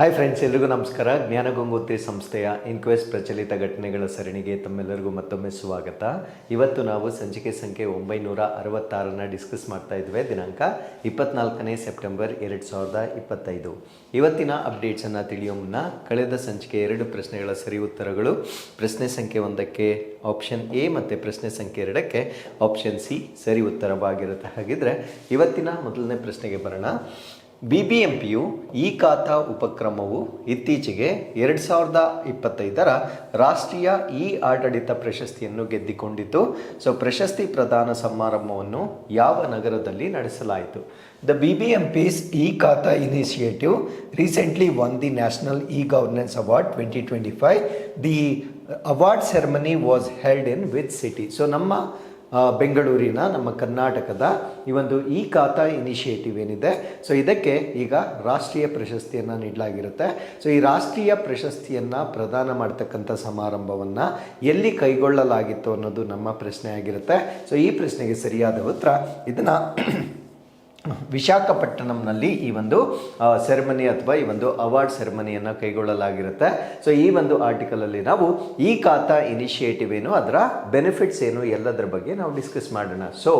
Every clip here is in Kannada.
ಹಾಯ್ ಫ್ರೆಂಡ್ಸ್ ಎಲ್ರಿಗೂ ನಮಸ್ಕಾರ. ಜ್ಞಾನ ಗಂಗೋತ್ರಿ ಸಂಸ್ಥೆಯ ಇನ್ಕ್ವೆಸ್ಟ್ ಪ್ರಚಲಿತ ಘಟನೆಗಳ ಸರಣಿಗೆ ತಮ್ಮೆಲ್ಲರಿಗೂ ಮತ್ತೊಮ್ಮೆ ಸ್ವಾಗತ. ಇವತ್ತು ನಾವು ಸಂಚಿಕೆ ಸಂಖ್ಯೆ ಒಂಬೈನೂರ ಅರವತ್ತಾರನ್ನು ಡಿಸ್ಕಸ್ ಮಾಡ್ತಾ ಇದ್ವಿ. ದಿನಾಂಕ ಇಪ್ಪತ್ನಾಲ್ಕನೇ ಸೆಪ್ಟೆಂಬರ್ ಎರಡು ಸಾವಿರದ ಇಪ್ಪತ್ತೈದು. ಇವತ್ತಿನ ಅಪ್ಡೇಟ್ಸನ್ನು ತಿಳಿಯೋ ಮುನ್ನ ಕಳೆದ ಸಂಚಿಕೆ ಎರಡು ಪ್ರಶ್ನೆಗಳ ಸರಿ ಉತ್ತರಗಳು. ಪ್ರಶ್ನೆ ಸಂಖ್ಯೆ ಒಂದಕ್ಕೆ ಆಪ್ಷನ್ ಎ ಮತ್ತು ಪ್ರಶ್ನೆ ಸಂಖ್ಯೆ ಎರಡಕ್ಕೆ ಆಪ್ಷನ್ ಸಿ ಸರಿ ಉತ್ತರವಾಗಿರುತ್ತೆ ಹಾಗಿದ್ರೆ ಇವತ್ತಿನ ಮೊದಲನೇ ಪ್ರಶ್ನೆಗೆ ಬರೋಣ. ಬಿ ಬಿ ಎಂ ಪಿಯು ಈ ಖಾತಾ ಉಪಕ್ರಮವು ಇತ್ತೀಚೆಗೆ ಎರಡು ಸಾವಿರದ ಇಪ್ಪತ್ತೈದರ ರಾಷ್ಟ್ರೀಯ ಇ ಆಡಳಿತ ಪ್ರಶಸ್ತಿಯನ್ನು ಗೆದ್ದಿಕೊಂಡಿತು ಸೊ ಪ್ರಶಸ್ತಿ ಪ್ರದಾನ ಸಮಾರಂಭವನ್ನು ಯಾವ ನಗರದಲ್ಲಿ ನಡೆಸಲಾಯಿತು? The B B M P's e khata initiative recently won the national e governance award twenty twenty five the award ceremony was held in which city so ನಮ್ಮ ಬೆಂಗಳೂರಿನ ನಮ್ಮ ಕರ್ನಾಟಕದ ಈ ಒಂದು ಇ ಖಾತಾ ಇನಿಷಿಯೇಟಿವ್ ಏನಿದೆ. ಸೊ ಇದಕ್ಕೆ ಈಗ ರಾಷ್ಟ್ರೀಯ ಪ್ರಶಸ್ತಿಯನ್ನು ನೀಡಲಾಗಿರುತ್ತೆ. ಸೊ ಈ ರಾಷ್ಟ್ರೀಯ ಪ್ರಶಸ್ತಿಯನ್ನು ಪ್ರದಾನ ಮಾಡ್ತಕ್ಕಂಥ ಸಮಾರಂಭವನ್ನು ಎಲ್ಲಿ ಕೈಗೊಳ್ಳಲಾಗಿತ್ತು ಅನ್ನೋದು ನಮ್ಮ ಪ್ರಶ್ನೆ ಆಗಿರುತ್ತೆ ಸೊ ಈ ಪ್ರಶ್ನೆಗೆ ಸರಿಯಾದ ಉತ್ತರ ಇದನ್ನು ವಿಶಾಖಪಟ್ಟಣಂನಲ್ಲಿ ಈ ಒಂದು ಸೆರೆಮನಿ ಅಥವಾ ಈ ಒಂದು ಅವಾರ್ಡ್ ಸೆರೆಮನಿಯನ್ನು ಕೈಗೊಳ್ಳಲಾಗಿರುತ್ತೆ. ಸೊ ಈ ಒಂದು ಆರ್ಟಿಕಲಲ್ಲಿ ನಾವು ಈ ಖಾತಾ ಇನಿಷಿಯೇಟಿವ್ ಏನು, ಅದರ ಬೆನಿಫಿಟ್ಸ್ ಏನು, ಎಲ್ಲದರ ಬಗ್ಗೆ ನಾವು ಡಿಸ್ಕಸ್ ಮಾಡೋಣ. ಸೊ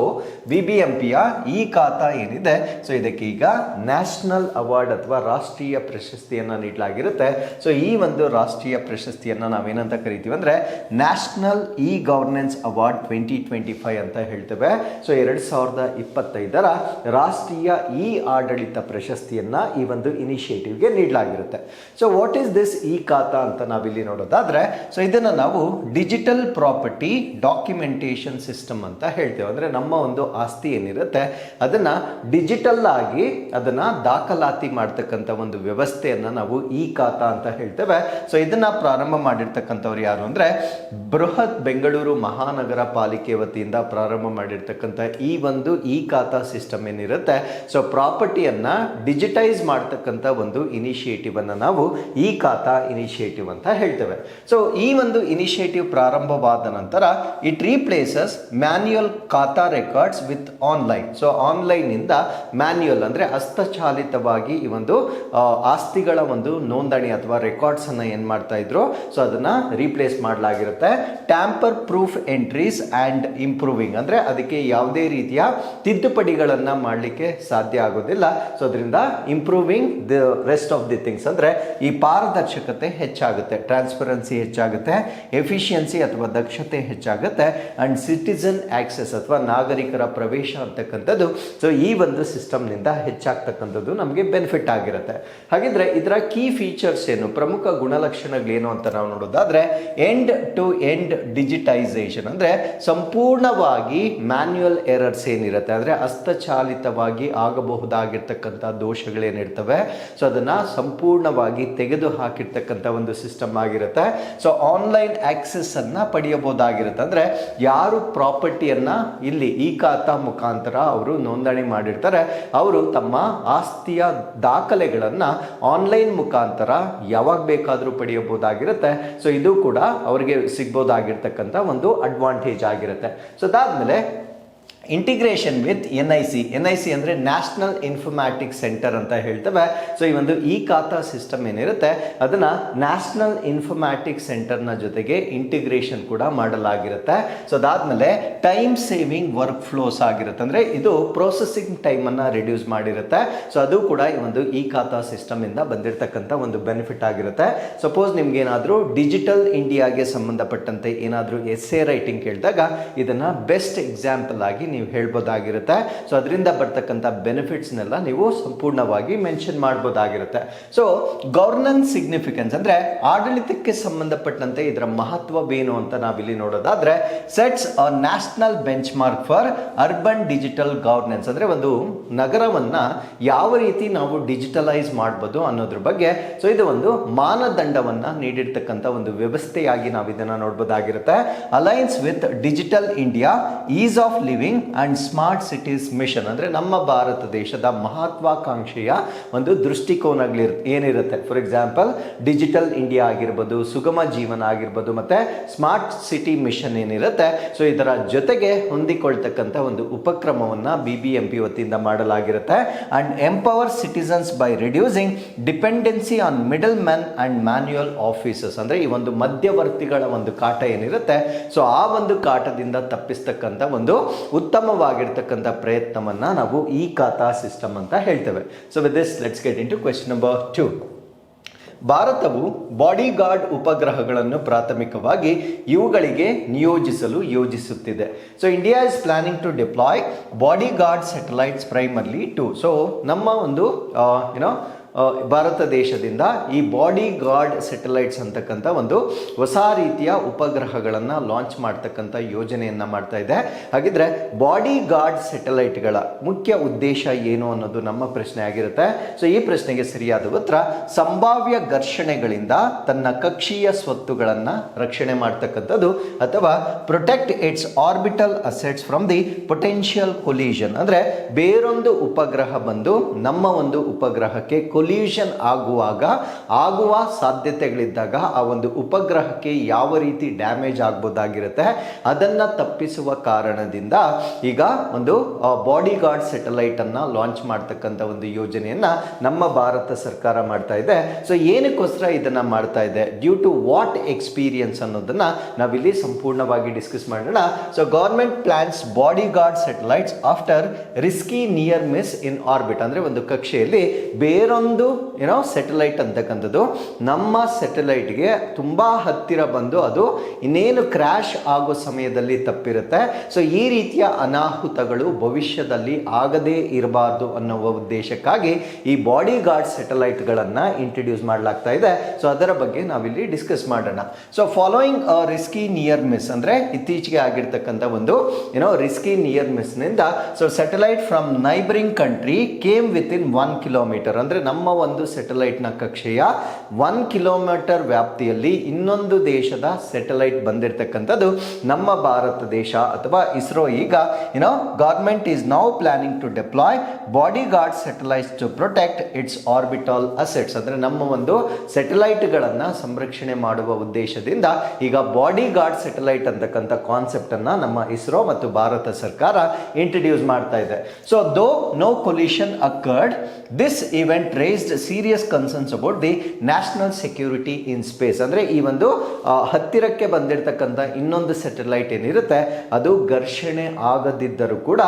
ವಿ ಬಿ ಎಂ ಪಿಯ ಈ ಖಾತಾ ಏನಿದೆ ಸೊ ಇದಕ್ಕೆ ಈಗ ನ್ಯಾಷನಲ್ ಅವಾರ್ಡ್ ಅಥವಾ ರಾಷ್ಟ್ರೀಯ ಪ್ರಶಸ್ತಿಯನ್ನು ನೀಡಲಾಗಿರುತ್ತೆ. ಸೊ ಈ ಒಂದು ರಾಷ್ಟ್ರೀಯ ಪ್ರಶಸ್ತಿಯನ್ನು ನಾವೇನಂತ ಕರಿತೀವಿ ಅಂದರೆ national e governance award twenty twenty five ಅಂತ ಹೇಳ್ತೇವೆ. ಸೊ ಎರಡು ಸಾವಿರದ ಇಪ್ಪತ್ತೈದರ ರಾಷ್ಟ್ರೀಯ ಇ ಆಡಳಿತ ಪ್ರಶಸ್ತಿಯನ್ನು ಈ ಒಂದು ಇನಿಷಿಯೇಟಿವ್ಗೆ ನೀಡಲಾಗಿರುತ್ತೆ. So what is this e khata ಅಂತ ನಾವಿಲ್ಲಿ ನೋಡೋದಾದರೆ ಸೊ ಇದನ್ನು ನಾವು ಡಿಜಿಟಲ್ ಪ್ರಾಪರ್ಟಿ ಡಾಕ್ಯುಮೆಂಟೇಷನ್ ಸಿಸ್ಟಮ್ ಅಂತ ಹೇಳ್ತೇವೆ. ಅಂದರೆ ನಮ್ಮ ಒಂದು ಆಸ್ತಿ ಏನಿರುತ್ತೆ, ಅದನ್ನು ಡಿಜಿಟಲ್ ಆಗಿ ಅದನ್ನು ದಾಖಲಾತಿ ಮಾಡ್ತಕ್ಕಂಥ ಒಂದು ವ್ಯವಸ್ಥೆಯನ್ನು ನಾವು ಇ ಖಾತಾ ಅಂತ ಹೇಳ್ತೇವೆ. ಸೊ ಇದನ್ನು ಪ್ರಾರಂಭ ಮಾಡಿರ್ತಕ್ಕಂಥವ್ರು ಯಾರು ಅಂದರೆ, ಬೃಹತ್ ಬೆಂಗಳೂರು ಮಹಾನಗರ ಪಾಲಿಕೆ ವತಿಯಿಂದ ಪ್ರಾರಂಭ ಮಾಡಿರ್ತಕ್ಕಂಥ ಈ ಒಂದು ಇ ಖಾತಾ ಸಿಸ್ಟಮ್ ಏನಿರುತ್ತೆ ಸೊ ಪ್ರಾಪರ್ಟಿಯನ್ನು ಡಿಜಿಟೈಸ್ ಮಾಡ್ತಕ್ಕಂಥ ಒಂದು ಇನಿಷಿಯೇಟಿವನ್ನು ನಾವು ಇ ಖಾತಾ ಇನಿಷಿಯೇಟಿವ್ ಅಂತ ಹೇಳ್ತೇವೆ. ಸೊ ಈ ಒಂದು ಇನಿಷಿಯೇಟಿವ್ ಪ್ರಾರಂಭವಾದ ನಂತರ ಇಟ್ ರೀಪ್ಲೇಸಸ್ ಮ್ಯಾನ್ಯುಯಲ್ ಖಾತಾ ರೆಕಾರ್ಡ್ಸ್ ವಿತ್ ಆನ್ಲೈನ್ ಸೊ ಆನ್ಲೈನಿಂದ ಮ್ಯಾನ್ಯುಯಲ್ ಅಂದರೆ ಹಸ್ತಚಾಲಿತವಾಗಿ ಈ ಒಂದು ಆಸ್ತಿಗಳ ಒಂದು ನೋಂದಣಿ ಅಥವಾ ರೆಕಾರ್ಡ್ಸ್ ಅನ್ನ ಏನು ಮಾಡ್ತಾ ಇದ್ರು ಸೊ ಅದನ್ನ replace ಮಾಡಲಾಗಿರುತ್ತೆ. Tamper proof entries and improving ಅಂದರೆ ಅದಕ್ಕೆ ಯಾವುದೇ ರೀತಿಯ ತಿದ್ದುಪಡಿಗಳನ್ನು ಮಾಡಲಿಕ್ಕೆ ಸಾಧ್ಯ ಆಗೋದಿಲ್ಲ. ಸೊ ಅದರಿಂದ improving the rest of the things ಅಂದರೆ ಈ ಪಾರದರ್ಶಕತೆ ಹೆಚ್ಚಾಗುತ್ತೆ ಟ್ರಾನ್ಸ್ಪರೆನ್ಸಿ ಹೆಚ್ಚಾಗುತ್ತೆ ಎಫಿಷಿಯನ್ಸಿ ಅಥವಾ ದಕ್ಷತೆ ಹೆಚ್ಚಾಗುತ್ತೆ ಆ್ಯಂಡ್ ಸಿಟಿಸನ್ ಆಕ್ಸೆಸ್ ಅಥವಾ ನಾಗರಿಕರ ಪ್ರವೇಶ ಅಂತಕ್ಕಂಥದ್ದು. ಸೊ ಈ ಒಂದು ಸಿಸ್ಟಮ್ನಿಂದ ಹೆಚ್ಚಾಗ್ತಕ್ಕಂಥದ್ದು ನಮಗೆ ಬೆನಿಫಿಟ್ ಆಗಿರುತ್ತೆ. ಹಾಗಿದ್ರೆ ಇದರ ಕೀ ಫೀಚರ್ಸ್ ಏನು, ಪ್ರಮುಖ ಗುಣಲಕ್ಷಣಗಳೇನು ಅಂತ ನಾವು ನೋಡೋದಾದ್ರೆ ಎಂಡ್ ಟು ಎಂಡ್ ಡಿಜಿಟೈಸೇಷನ್ ಅಂದರೆ ಸಂಪೂರ್ಣವಾಗಿ ಮ್ಯಾನ್ಯುಯಲ್ ಎರರ್ಸ್ ಏನಿರುತ್ತೆ, ಅಂದರೆ ಹಸ್ತಚಾಲಿತವಾಗಿ ಆಗಬಹುದಾಗಿರ್ತಕ್ಕಂಥ ದೋಷಗಳೇನಿರ್ತವೆ ಸೊ ಅದನ್ನು ಸಂಪೂರ್ಣವಾಗಿ ತೆಗೆದು ಹಾಕಿರ್ತಕ್ಕಂಥ ಒಂದು ಸಿಸ್ಟಮ್ ಆಗಿರುತ್ತೆ. ಸೊ ಆನ್ಲೈನ್ ಆಕ್ಸೆಸ್ ಅನ್ನ ಪಡೆಯಬಹುದಾಗಿರುತ್ತೆ. ಅಂದರೆ ಯಾರು ಪ್ರಾಪರ್ಟಿಯನ್ನು ಇಲ್ಲಿ ಈ ಖಾತಾ ಮುಖಾಂತರ ಅವರು ನೋಂದಣಿ ಮಾಡಿರ್ತಾರೆ, ಅವರು ತಮ್ಮ ಆಸ್ತಿಯ ದಾಖಲೆಗಳನ್ನು ಆನ್ಲೈನ್ ಮುಖಾಂತರ ಯಾವಾಗ ಬೇಕಾದರೂ ಪಡೆಯಬಹುದಾಗಿರುತ್ತೆ. ಸೊ ಇದು ಕೂಡ ಅವರಿಗೆ ಸಿಗ್ಬೋದಾಗಿರ್ತಕ್ಕಂಥ ಒಂದು ಅಡ್ವಾಂಟೇಜ್ ಆಗಿರುತ್ತೆ. ಸೊ ಅದಾದಮೇಲೆ integration with N I C N I C ಅಂದರೆ ನ್ಯಾಷನಲ್ ಇನ್ಫರ್ಮ್ಯಾಟಿಕ್ ಸೆಂಟರ್ ಅಂತ ಹೇಳ್ತೇವೆ. ಸೊ ಈ ಒಂದು ಇ ಖಾತಾ ಸಿಸ್ಟಮ್ ಏನಿರುತ್ತೆ, ಅದನ್ನು ನ್ಯಾಷನಲ್ ಇನ್ಫರ್ಮ್ಯಾಟಿಕ್ ಸೆಂಟರ್ನ ಜೊತೆಗೆ ಇಂಟಿಗ್ರೇಷನ್ ಕೂಡ ಮಾಡಲಾಗಿರುತ್ತೆ. ಸೊ ಅದಾದಮೇಲೆ ಟೈಮ್ ಸೇವಿಂಗ್ ವರ್ಕ್ ಫ್ಲೋಸ್ ಆಗಿರುತ್ತೆ. ಅಂದರೆ ಇದು ಪ್ರೊಸೆಸಿಂಗ್ ಟೈಮನ್ನು ರಿಡ್ಯೂಸ್ ಮಾಡಿರುತ್ತೆ. ಸೊ ಅದು ಕೂಡ ಈ ಒಂದು ಇ ಖಾತಾ ಸಿಸ್ಟಮಿಂದ ಬಂದಿರತಕ್ಕಂಥ ಒಂದು ಬೆನಿಫಿಟ್ ಆಗಿರುತ್ತೆ. ಸಪೋಸ್ ನಿಮ್ಗೆ ಏನಾದರೂ ಡಿಜಿಟಲ್ ಇಂಡಿಯಾಗೆ ಸಂಬಂಧಪಟ್ಟಂತೆ ಏನಾದರೂ ಎಸ್ ಎ ರೈಟಿಂಗ್ ಕೇಳಿದಾಗ, ಇದನ್ನು ಬೆಸ್ಟ್ ಎಕ್ಸಾಂಪಲ್ ಆಗಿ ನೀವು ಹೇಳ್ಬೋದಾಗಿರುತ್ತೆ. ಸೊ ಅದರಿಂದ ಬರ್ತಕ್ಕಂಥ ಬೆನಿಫಿಟ್ಸ್ನೆಲ್ಲ ನೀವು ಸಂಪೂರ್ಣವಾಗಿ ಮೆನ್ಷನ್ ಮಾಡ್ಬೋದಾಗಿರುತ್ತೆ. ಸೊ ಗವರ್ನೆನ್ಸ್ ಸಿಗ್ನಿಫಿಕೆನ್ಸ್ ಅಂದರೆ ಆಡಳಿತಕ್ಕೆ ಸಂಬಂಧಪಟ್ಟಂತೆ ಇದರ ಮಹತ್ವವೇನು ಅಂತ ನಾವಿಲ್ಲಿ ನೋಡೋದಾದ್ರೆ sets a national benchmark for urban digital governance ಅಂದರೆ ಒಂದು ನಗರವನ್ನ ಯಾವ ರೀತಿ ನಾವು ಡಿಜಿಟಲೈಸ್ ಮಾಡ್ಬೋದು ಅನ್ನೋದ್ರ ಬಗ್ಗೆ. ಸೊ ಇದು ಒಂದು ಮಾನದಂಡವನ್ನ ನೀಡಿರ್ತಕ್ಕಂಥ ಒಂದು ವ್ಯವಸ್ಥೆಯಾಗಿ ನಾವು ಇದನ್ನು ನೋಡ್ಬೋದಾಗಿರುತ್ತೆ. Aligns with digital India ease of living and smart cities mission ಅಂದರೆ ನಮ್ಮ ಭಾರತ ದೇಶದ ಮಹತ್ವಾಕಾಂಕ್ಷೆಯ ಒಂದು ದೃಷ್ಟಿಕೋನಗಳು ಏನಿರುತ್ತೆ? ಫಾರ್ ಎಕ್ಸಾಂಪಲ್ ಡಿಜಿಟಲ್ ಇಂಡಿಯಾ ಆಗಿರ್ಬೋದು, ಸುಗಮ ಜೀವನ ಆಗಿರ್ಬೋದು, ಮತ್ತು ಸ್ಮಾರ್ಟ್ ಸಿಟಿ ಮಿಷನ್ ಏನಿರುತ್ತೆ? ಸೊ ಇದರ ಜೊತೆಗೆ ಹೊಂದಿಕೊಳ್ತಕ್ಕಂಥ ಒಂದು ಉಪಕ್ರಮವನ್ನು ಬಿ ಬಿ ಎಂ ಪಿ ವತಿಯಿಂದ ಮಾಡಲಾಗಿರುತ್ತೆ. And empower citizens by reducing dependency on middle man and manual offices ಅಂದರೆ ಈ ಒಂದು ಮಧ್ಯವರ್ತಿಗಳ ಒಂದು ಕಾಟ ಏನಿರುತ್ತೆ? ಸೊ ಆ ಒಂದು ಕಾಟದಿಂದ ತಪ್ಪಿಸ್ತಕ್ಕಂಥ ಒಂದು ಉತ್ತಮವಾಗಿರ್ತಕ್ಕಂಥ ಪ್ರಯತ್ನವನ್ನು ನಾವು ಈ ಖಾತಾ ಸಿಸ್ಟಮ್ ಅಂತ ಹೇಳ್ತೇವೆ. So with this let's get into question number two ಭಾರತವು ಬಾಡಿಗಾರ್ಡ್ ಉಪಗ್ರಹಗಳನ್ನು ಪ್ರಾಥಮಿಕವಾಗಿ ಇವುಗಳಿಗೆ ನಿಯೋಜಿಸಲು ಯೋಜಿಸುತ್ತಿದೆ. So India is planning to deploy bodyguard satellites primarily to so ನಮ್ಮ ಒಂದು ಏನೋ ಭಾರತ ದೇಶದಿಂದ ಈ ಬಾಡಿ ಗಾರ್ಡ್ ಸೆಟಲೈಟ್ಸ್ ಅಂತಕ್ಕಂಥ ಒಂದು ಹೊಸ ರೀತಿಯ ಉಪಗ್ರಹಗಳನ್ನು ಲಾಂಚ್ ಮಾಡ್ತಕ್ಕಂಥ ಯೋಜನೆಯನ್ನು ಮಾಡ್ತಾ ಇದೆ. ಹಾಗಿದ್ರೆ ಬಾಡಿ ಗಾರ್ಡ್ ಸೆಟಲೈಟ್ಗಳ ಮುಖ್ಯ ಉದ್ದೇಶ ಏನು ಅನ್ನೋದು ನಮ್ಮ ಪ್ರಶ್ನೆ ಆಗಿರುತ್ತೆ. ಸೊ ಈ ಪ್ರಶ್ನೆಗೆ ಸರಿಯಾದ ಉತ್ತರ, ಸಂಭಾವ್ಯ ಘರ್ಷಣೆಗಳಿಂದ ತನ್ನ ಕಕ್ಷೀಯ ಸ್ವತ್ತುಗಳನ್ನು ರಕ್ಷಣೆ ಮಾಡ್ತಕ್ಕಂಥದ್ದು ಅಥವಾ protect its orbital assets from the potential collision ಅಂದರೆ ಬೇರೊಂದು ಉಪಗ್ರಹ ಬಂದು ನಮ್ಮ ಒಂದು ಉಪಗ್ರಹಕ್ಕೆ ಕೊಲ್ಯೂಷನ್ ಆಗುವಾಗ ಆಗುವ ಸಾಧ್ಯತೆಗಳಿದ್ದಾಗ ಆ ಒಂದು ಉಪಗ್ರಹಕ್ಕೆ ಯಾವ ರೀತಿ ಡ್ಯಾಮೇಜ್ ಆಗ್ಬೋದಾಗಿರುತ್ತೆ ಅದನ್ನು ತಪ್ಪಿಸುವ ಕಾರಣದಿಂದ ಈಗ ಒಂದು ಬಾಡಿ ಗಾರ್ಡ್ ಸೆಟಲೈಟನ್ನು ಲಾಂಚ್ ಮಾಡ್ತಕ್ಕಂಥ ಒಂದು ಯೋಜನೆಯನ್ನು ನಮ್ಮ ಭಾರತ ಸರ್ಕಾರ ಮಾಡ್ತಾ ಇದೆ. ಸೊ ಏನಕ್ಕೋಸ್ಕರ ಇದನ್ನು ಮಾಡ್ತಾ ಇದೆ? ಡ್ಯೂ ಟು ವಾಟ್ ಎಕ್ಸ್ಪೀರಿಯನ್ಸ್ ಅನ್ನೋದನ್ನು ನಾವಿಲ್ಲಿ ಸಂಪೂರ್ಣವಾಗಿ ಡಿಸ್ಕಸ್ ಮಾಡೋಣ. So government plans bodyguard satellites after risky near miss in orbit ಅಂದರೆ ಒಂದು ಕಕ್ಷೆಯಲ್ಲಿ ಬೇರೊಂದು ಏನೋ ಸೆಟಲೈಟ್ ಅಂತಕ್ಕಂಥದ್ದು. ನಮ್ಮ ಸೆಟಲೈಟ್ಗೆ ತುಂಬ ಹತ್ತಿರ ಬಂದು ಅದು ಇನ್ನೇನು ಕ್ರ್ಯಾಶ್ ಆಗೋ ಸಮಯದಲ್ಲಿ ತಪ್ಪಿರುತ್ತೆ. ಸೊ ಈ ರೀತಿಯ ಅನಾಹುತಗಳು ಭವಿಷ್ಯದಲ್ಲಿ ಆಗದೇ ಇರಬಾರ್ದು ಅನ್ನುವ ಉದ್ದೇಶಕ್ಕಾಗಿ ಈ ಬಾಡಿ ಗಾರ್ಡ್ ಸೆಟಲೈಟ್ಗಳನ್ನು ಇಂಟ್ರಡ್ಯೂಸ್ ಮಾಡಲಾಗ್ತಾ ಇದೆ. ಸೊ ಅದರ ಬಗ್ಗೆ ನಾವಿಲ್ಲಿ ಡಿಸ್ಕಸ್ ಮಾಡೋಣ. So following risky near miss ಅಂದರೆ ಇತ್ತೀಚೆಗೆ ಆಗಿರ್ತಕ್ಕಂಥ ಒಂದು ಏನೋ risky near ಮಿಸ್ನಿಂದ so satellite from neighbouring country came within one kilometre ಅಂದರೆ ನಮ್ಮ ಒಂದು ಸೆಟಲೈಟ್ನ ಕಕ್ಷೆಯ ಒನ್ ಕಿಲೋಮೀಟರ್ ವ್ಯಾಪ್ತಿಯಲ್ಲಿ ಇನ್ನೊಂದು ದೇಶದ ಸೆಟಲೈಟ್ ಬಂದಿರತಕ್ಕಂಥದ್ದು ನಮ್ಮ ಭಾರತ ದೇಶ ಅಥವಾ ಇಸ್ರೋ. ಈಗ ಏನೋ government is now planning to deploy bodyguard satellites to protect its orbital assets ಅಂದರೆ ನಮ್ಮ ಒಂದು ಸೆಟಲೈಟ್ಗಳನ್ನು ಸಂರಕ್ಷಣೆ ಮಾಡುವ ಉದ್ದೇಶದಿಂದ ಈಗ ಬಾಡಿ ಗಾರ್ಡ್ ಸೆಟಲೈಟ್ ಅಂತಕ್ಕಂಥ ಕಾನ್ಸೆಪ್ಟನ್ನು ನಮ್ಮ ಇಸ್ರೋ ಮತ್ತು ಭಾರತ ಸರ್ಕಾರ ಇಂಟ್ರಡ್ಯೂಸ್ ಮಾಡ್ತಾ ಇದೆ. So though no collision occurred this event raised serious concerns about the national security in space ಅಂದರೆ ಈ ಒಂದು ಹತ್ತಿರಕ್ಕೆ ಬಂದಿರತಕ್ಕಂಥ ಇನ್ನೊಂದು ಸೆಟಲೈಟ್ ಏನಿರುತ್ತೆ, ಅದು ಘರ್ಷಣೆ ಆಗದಿದ್ದರೂ ಕೂಡ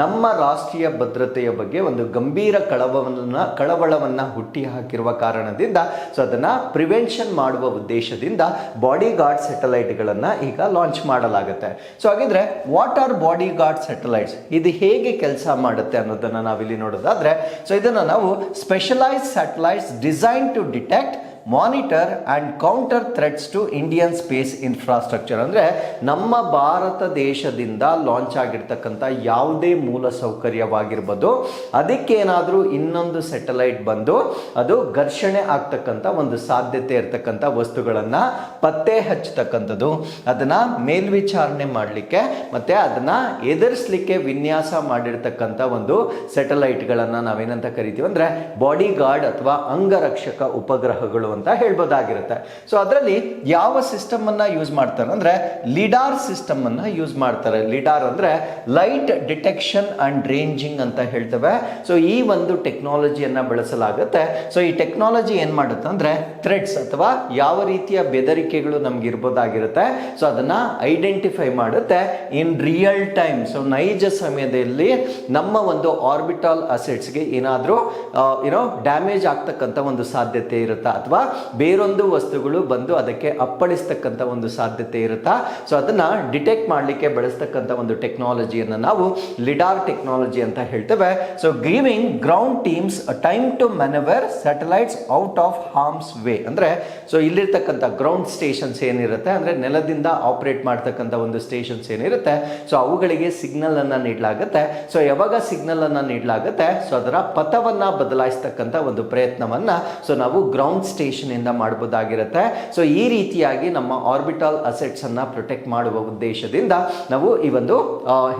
ನಮ್ಮ ರಾಷ್ಟ್ರೀಯ ಭದ್ರತೆಯ ಬಗ್ಗೆ ಒಂದು ಗಂಭೀರ ಕಳವಳವನ್ನು ಕಳವಳವನ್ನು ಹುಟ್ಟಿ ಹಾಕಿರುವ ಕಾರಣದಿಂದ ಸೊ ಅದನ್ನು ಪ್ರಿವೆನ್ಷನ್ ಮಾಡುವ ಉದ್ದೇಶದಿಂದ ಬಾಡಿ ಗಾರ್ಡ್ ಸೆಟಲೈಟ್ಗಳನ್ನು ಈಗ ಲಾಂಚ್ ಮಾಡಲಾಗುತ್ತೆ. ಸೊ ಹಾಗಿದ್ರೆ what are bodyguard satellites ಇದು ಹೇಗೆ ಕೆಲಸ ಮಾಡುತ್ತೆ ಅನ್ನೋದನ್ನು ನಾವಿಲ್ಲಿ ನೋಡೋದಾದ್ರೆ ಸೊ ಇದನ್ನು ನಾವು specialise satellites design to detect monitor and counter threats to Indian space infrastructure ಅಂದರೆ ನಮ್ಮ ಭಾರತ ದೇಶದಿಂದ ಲಾಂಚ್ ಆಗಿರ್ತಕ್ಕಂಥ ಯಾವುದೇ ಮೂಲ ಸೌಕರ್ಯವಾಗಿರ್ಬೋದು. ಅದಕ್ಕೇನಾದರೂ ಇನ್ನೊಂದು ಸೆಟಲೈಟ್ ಬಂದು ಅದು ಘರ್ಷಣೆ ಆಗ್ತಕ್ಕಂಥ ಒಂದು ಸಾಧ್ಯತೆ ಇರತಕ್ಕಂಥ ವಸ್ತುಗಳನ್ನು ಪತ್ತೆ ಹಚ್ಚತಕ್ಕಂಥದ್ದು. ಅದನ್ನು ಮೇಲ್ವಿಚಾರಣೆ ಮಾಡಲಿಕ್ಕೆ ಮತ್ತು ಅದನ್ನು ಎದುರಿಸಲಿಕ್ಕೆ ವಿನ್ಯಾಸ ಮಾಡಿರ್ತಕ್ಕಂಥ ಒಂದು ಸೆಟಲೈಟ್ಗಳನ್ನು ನಾವೇನಂತ ಕರಿತೀವಿ ಅಂದರೆ ಬಾಡಿ ಗಾರ್ಡ್ ಅಥವಾ ಅಂಗರಕ್ಷಕ ಉಪಗ್ರಹಗಳು ಅಂತ ಹೇಳ್ಬೋದಾಗಿರುತ್ತೆ. ಸೊ ಅದರಲ್ಲಿ ಯಾವ ಸಿಸ್ಟಮ್ ಅನ್ನ ಯೂಸ್ ಮಾಡ್ತಾರೆ ಅಂದ್ರೆ ಲಿಡಾರ್ ಸಿಸ್ಟಮ್ ಅನ್ನ ಯೂಸ್ ಮಾಡ್ತಾರೆ. ಲಿಡಾರ್ ಅಂದ್ರೆ ಲೈಟ್ ಡಿಟೆಕ್ಷನ್ ಅಂಡ್ ರೇಂಜಿಂಗ್ ಅಂತ ಹೇಳ್ತವೆ. ಸೊ ಈ ಒಂದು ಟೆಕ್ನಾಲಜಿಯನ್ನ ಬಳಸಲಾಗುತ್ತೆ. ಸೊ ಈ ಟೆಕ್ನಾಲಜಿ ಏನ್ ಮಾಡುತ್ತೆ ಅಂದ್ರೆ ಥ್ರೆಡ್ಸ್ ಅಥವಾ ಯಾವ ರೀತಿಯ ಬೆದರಿಕೆಗಳು ನಮ್ಗೆ ಇರ್ಬೋದಾಗಿರುತ್ತೆ. ಸೊ ಅದನ್ನ ಐಡೆಂಟಿಫೈ ಮಾಡುತ್ತೆ ಇನ್ ರಿಯಲ್ ಟೈಮ್ ಸೊ ನೈಜ ಸಮಯದಲ್ಲಿ ನಮ್ಮ ಒಂದು ಆರ್ಬಿಟಲ್ ಅಸೆಟ್ಸ್ಗೆ ಏನಾದರೂ ಏನೋ ಡ್ಯಾಮೇಜ್ ಆಗ್ತಕ್ಕಂಥ ಒಂದು ಸಾಧ್ಯತೆ ಇರುತ್ತೆ? ಅಥವಾ ಬೇರೊಂದು ವಸ್ತುಗಳು ಬಂದು ಅದಕ್ಕೆ ಅಪ್ಪಳಿಸ್ತಕ್ಕಂಥ ಒಂದು ಸಾಧ್ಯತೆ ಇರುತ್ತಾ? ಸೊ ಅದನ್ನ ಡಿಟೆಕ್ಟ್ ಮಾಡಲಿಕ್ಕೆ ಬಳಸ್ತಕ್ಕಂಥ ಒಂದು ಟೆಕ್ನಾಲಜಿಯನ್ನು ನಾವು ಲಿಡಾರ್ ಟೆಕ್ನಾಲಜಿ ಅಂತ ಹೇಳ್ತೇವೆ. So giving ground teams time to manoeuvre satellites out of harm's way ಅಂದ್ರೆ ಸೊ ಇಲ್ಲಿರ್ತಕ್ಕಂಥ ಗ್ರೌಂಡ್ ಸ್ಟೇಷನ್ಸ್ ಏನಿರುತ್ತೆ? ಅಂದ್ರೆ, ನೆಲದಿಂದ ಆಪರೇಟ್ ಮಾಡ್ತಕ್ಕಂಥ ಒಂದು ಸ್ಟೇಷನ್ಸ್ ಏನಿರುತ್ತೆ? ಸೊ ಅವುಗಳಿಗೆ ಸಿಗ್ನಲ್ ಅನ್ನ ನೀಡಲಾಗುತ್ತೆ. ಸೊ ಯಾವಾಗ ಸಿಗ್ನಲ್ ಅನ್ನ ನೀಡಲಾಗುತ್ತೆ? ಸೊ ಅದರ ಪಥವನ್ನ ಬದಲಾಯಿಸ್ತಕ್ಕಂಥ ಒಂದು ಪ್ರಯತ್ನವನ್ನ ಸೊ ನಾವು ಗ್ರೌಂಡ್ ಸ್ಟೇಷನ್ ಇಂದ ಮಾಡಬಹುದಾಗಿರುತ್ತೆ. ಸೊ ಈ ರೀತಿಯಾಗಿ ನಮ್ಮ ಆರ್ಬಿಟಲ್ ಅಸೆಟ್ಸ್ ಅನ್ನ ಪ್ರೊಟೆಕ್ಟ್ ಮಾಡುವ ಉದ್ದೇಶದಿಂದ ನಾವು ಈ ಒಂದು